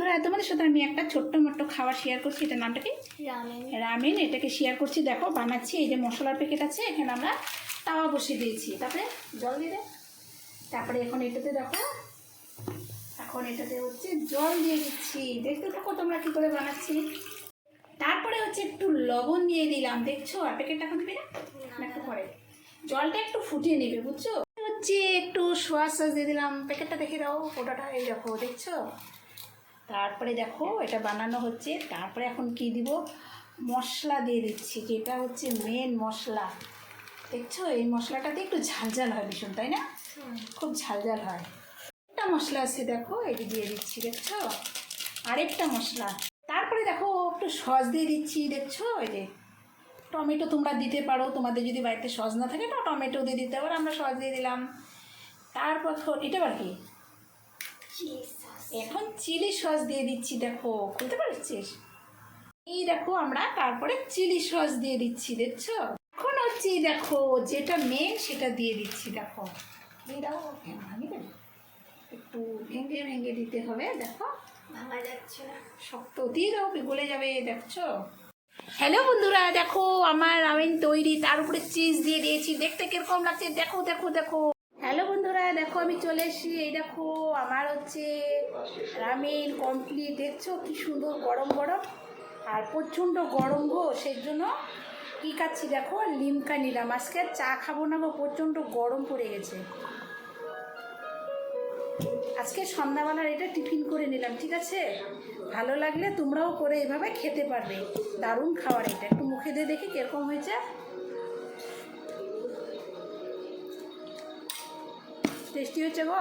বন্ধুরা তোমাদের সাথে আমি একটা ছোট্ট মোট্ট খাবার শেয়ার করছি এটার নামটা কি? রামেন। এটাকে শেয়ার করছি দেখো বানাচ্ছি এই যে মশলার প্যাকেট আছে এখানে আমরা তাওয়া বসিয়ে দিয়েছি। তারপরে জল দিয়ে তারপরে এখন এটাতে দেখো এখন এটাতে হচ্ছে জল দিয়ে দিচ্ছি। দেখতে থাকো তোমরা কী করে বানাচ্ছি। তারপরে হচ্ছে একটু লবণ দিয়ে দিলাম দেখছ? আর প্যাকেটটা এখন দিবি না? না, একটু পরে। জলটা একটু ফুটিয়ে নেবে বুঝছ? হচ্ছে একটু সোয়া সস দিয়ে দিলাম। প্যাকেটটা দেখে দাও ওটাটা এই দেখো দেখছ? তারপরে দেখো এটা বানানো হচ্ছে। তারপরে এখন কি দিব? মশলা দিয়ে দিচ্ছি যেটা হচ্ছে মেন মশলা। দেখছ? এই মশলাটাতে একটু ঝালঝাল হয় ভীষণ তাই না? খুব ঝালঝাল হয়। একটা মশলা আছে দেখো এটি দিয়ে দিচ্ছি দেখছ? আরেকটা মশলা। তারপরে দেখো একটু সস দিয়ে দিচ্ছি দেখছ? এই যে টমেটো তোমরা দিতে পারো তোমাদের যদি বাড়িতে সস না থাকে না টমেটো দিয়ে দিতে পারো আমরা সস দিয়ে দিলাম। তারপর এটা আবার কি? এখন চিলি সস দিয়ে দিচ্ছি দেখো খুলতে পারছিস? এই দেখো আমরা তারপরে চিলি সস দিয়ে দিচ্ছি দেখছ? এখন হচ্ছে দেখো যেটা মেন সেটা দিয়ে দিচ্ছি দেখো। দিয়ে দাও ভাঙি একটু ভেঙে ভেঙে দিতে হবে দেখো। ভাঙা যাচ্ছে না। শক্ত দিয়ে দাও গলে যাবে দেখছ? হ্যালো বন্ধুরা দেখো আমার রামেন তৈরি তার উপরে চিজ দিয়ে দিয়েছি। দেখতে কীরকম লাগছে দেখো দেখো দেখো। হ্যালো বন্ধুরা, দেখো আমি চলে এসেছি। এই দেখো, আমার হচ্ছে রামেন কমপ্লিট দেখছ কি সুন্দর গরম গরম? আর প্রচণ্ড গরম গো, সেই জন্য কী খাচ্ছি দেখো? লিমকা নিলাম। আজকে চা খাব না গো, প্রচণ্ড গরম পড়ে গেছে। আজকে সন্ধ্যাবেলার এটা টিফিন করে নিলাম, ঠিক আছে? ভালো লাগলে তোমরাও করে এভাবে খেতে পারবে। দারুণ খাবার এটা। একটু মুখে দিয়ে দেখি কীরকম হয়েছে। টেস্টি হচ্ছে গো।